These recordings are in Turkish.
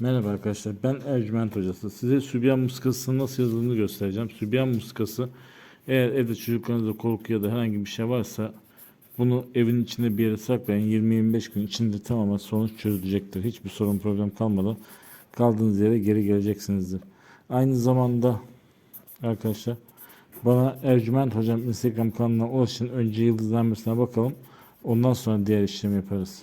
Merhaba arkadaşlar ben Ercüment Hocası. Size sübyan muskasının nasıl yazıldığını göstereceğim. Sübyan muskası eğer evde çocuklarınızda korku ya da herhangi bir şey varsa bunu evin içinde bir yere saklayın. 20-25 gün içinde tamamen sonuç çözülecektir. Hiçbir sorun problem kalmadan kaldığınız yere geri geleceksinizdir. Aynı zamanda arkadaşlar bana Ercüment Hocam Instagram kanalına ulaşın. Önce yıldızlanmasına bakalım. Ondan sonra diğer işlemi yaparız.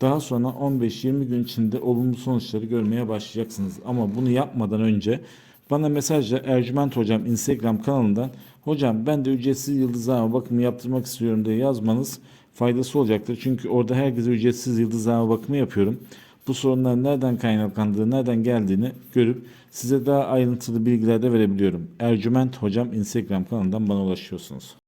Daha sonra 15-20 gün içinde olumlu sonuçları görmeye başlayacaksınız. Ama bunu yapmadan önce bana mesajla Ercüment Hocam Instagram kanalından Hocam ben de ücretsiz yıldızlama bakımı yaptırmak istiyorum diye yazmanız faydası olacaktır. Çünkü orada herkese ücretsiz yıldızlama bakımı yapıyorum. Bu sorunların nereden kaynaklandığı, nereden geldiğini görüp size daha ayrıntılı bilgiler de verebiliyorum. Ercüment Hocam Instagram kanalından bana ulaşıyorsunuz.